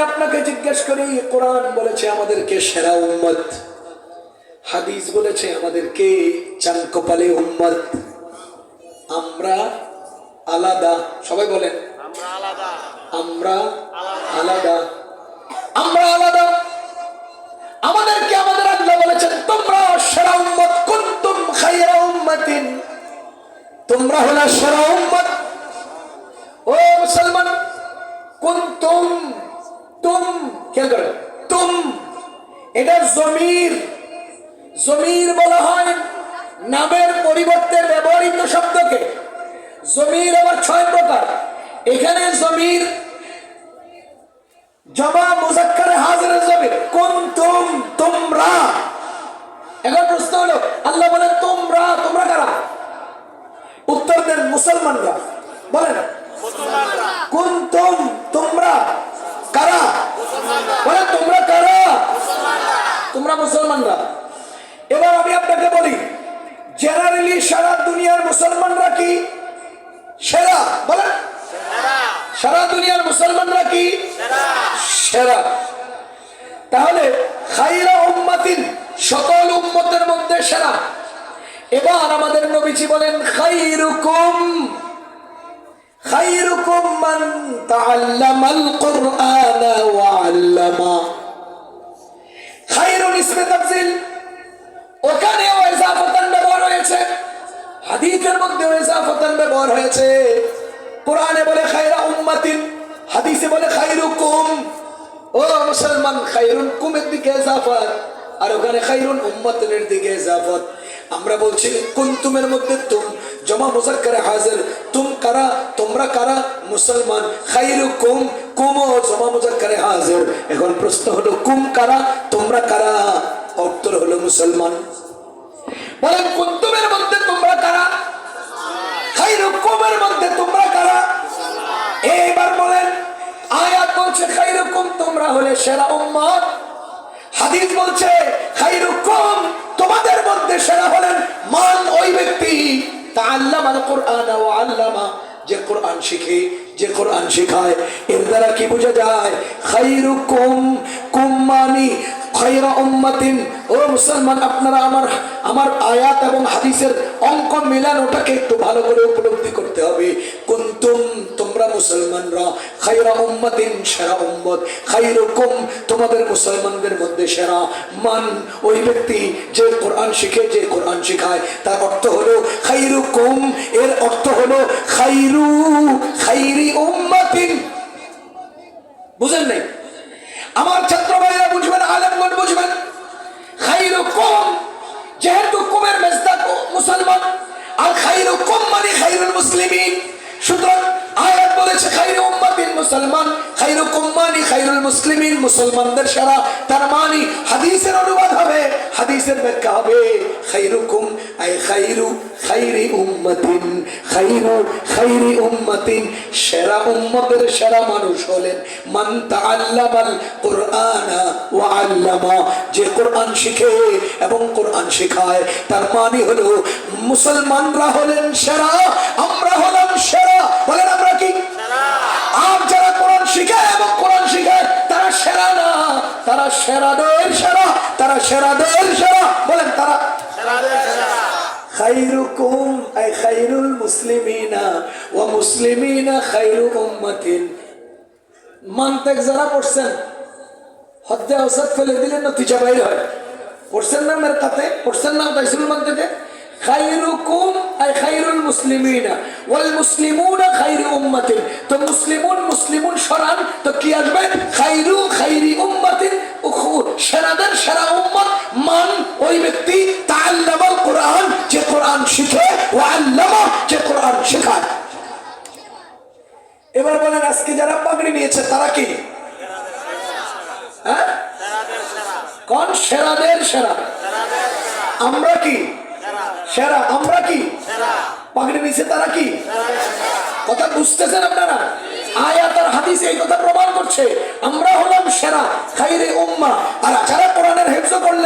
আপনাকে জিজ্ঞেস করি কোরআন বলেছে আমাদেরকে সেরা উম্মত। হাদিস বলেছে আমাদেরকে চানকপালে উম্মত। আমরা আলাদা সবাই বলেন। আমরা আলাদা। আমরা আলাদা। আমাদেরকে আমাদের আল্লাহ বলেছেন তোমরা সেরা উম্মত কুনতুম খায়রা উম্মাতিন। তোমরা হলো সেরা উম্মত। ও মুসলমান কুনতুম তুম, খেয়াল করে, তুম এটা জমির জমির বলা হয় নামের পরিবর্তে ব্যবহৃত শব্দকে। জমির আবার ছয় প্রকার। এখানে জমির জমা মুজাক্কারে হাজির জমির। কোন তুম, তোমরা। এখন প্রশ্ন হলো, আল্লাহ বলে, তোমরা তোমরা কারা? উত্তর দেন মুসলমানরা। বলেন কোন তুম তোমরা কারা বলেন তোমরা কারা তোমরা মুসলমানরা। এবার আমি আপনাকে বলি জেনারেলি সারা দুনিয়ার মুসলমানরা কি? সেরা বলেন। সারা। দুনিয়ার মুসলমানরা কি? সেরা। তাহলে খাইরা উম্মাতিন সকল উম্মতের মধ্যে সেরা। এবার আমাদের নবীজি বলেন খাইরুকুম খাইরুকুম মান তাআল্লামাল কুরআনা ওয়া আল্লামা। খাইরুল ইসমে ওখানেও ব্যবহার হয়েছে। হাদিসের ব্যবহার হয়েছে। কোরআনে বলে উম্মাতিন। হাদিসে বলে ও মুসলমান কুমের দিকে আর ওখানে, খায়রুন উম্মাতিনের দিকে আমরা বলছি মধ্যে তুম? জমা হাজির, তুম কারা? তোমরা কারা? মুসলমান, খায়রুকুম। কুম ও জমা হাজির। এখন প্রশ্ন হলো, কুম কারা? তোমরা কারা? মুসলমান। বলেন কুন্তুমের মধ্যে তোমরা কারা? খাইরুকুমের মধ্যে তোমরা কারা? এইবার বলেন, আয়াত বলছে, খাইরুকুম, তোমরা হলে সেরা উম্মত হাদিস বলছে, খাইরুকুম, তোমাদের মধ্যে সেরা হলেন মান ওই ব্যক্তি। তাআল্লাম আল কোরআন, ও আল্লামা যে কোরআন শিখে। যে কোরআন শেখায়, এর দ্বারা কি বোঝা যায়? তোমাদের মুসলমানদের মধ্যে সেরা মান। ওই ব্যক্তি যে কোরআন শিখে, যে কোরআন শিখায়, তার অর্থ হলো খাইরুকুম। এর অর্থ হলো উম্মাতিন বুঝেন নাই। আমার ছাত্র ভাইরা বুঝবেন, আলেমগণ বুঝবেন। যেহেতু মুসলমান, আর খাইরু কম মানে খাইরুল মুসলিমিন। সুতরাং আয়াত বলেছে, খাইরু মুসলমান, খাইরু কুম মানে খাইরুল মুসলিমিন, মুসলমানদের সারা। তার মানে হাদিসের অনুবাদ হবে, হাদিসের ব্যাখ্যা হবে আই খাইরু খাইরি উম্মাতিন খাইরু খাইরি উম্মাতিন। সেরা উম্মতের সেরা মানুষ হলেন মান তাআল্লামাল কুরআনা ওয়া আল্লামা। যে কোরআন শিখে এবং কোরআন শেখায় তার মানে হলো মুসলমানরা হলেন সেরা আমরা হলাম সেরা। বলেন আমরা কি? আর যারা কোরআন শিখে এবং কোরআন শিখায় তারা সেরা না? তারা সেরাদের সেরা তারা সেরাদের সেরা। বলেন তারা সেরাদের সেরা। মুসলিমিনা ওয়া মুসলিমিনা পড়ছেন না না তো মুসলিমুন মুসলিমুন সরান তো কি আসবে তারা কি? হ্যাঁ? কোন? সেরাদের সেরা। আমরা কি? সেরা। আমরা কি? পাগড়ি নিচে তারা কি? কথা বুঝতেছেন আপনারা? আয়াত আর হাদিস এই কথা প্রমাণ করছে। আমরা হলাম সেরা, খাইরে উম্মা। আর যারা কোরআনের হেফজ করলেন